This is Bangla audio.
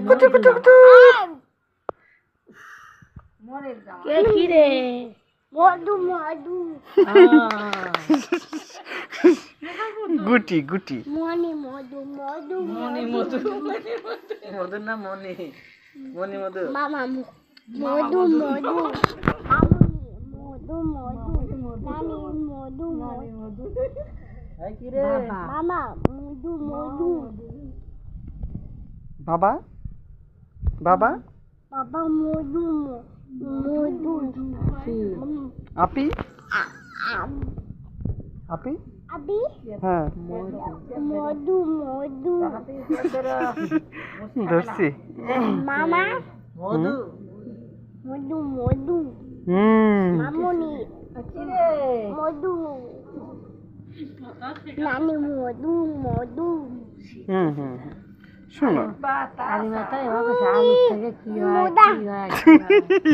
কুটু কুটু কুটু কে কি রে মধু মধু গুটি গুটি মনি মধু মধু মনি মধু মধু না মনি মনি মধু মামা মু- মধু মধু মামুনি মধু মধু নানি মধু মধু মামা মধু মধু বাবা বাবা? বাবা মধু মধু উম, আপি? আপি? আবি হ্যাঁ। মধু মধু। ধরছি। মামা? মধু। মধু মধু। হুম। মামুনি? মধু। নানি মধু মধু। হুম হুম। শোনো। কালী মাতা এভাবে আলু থেকে হয়। কি হয় কি হয়?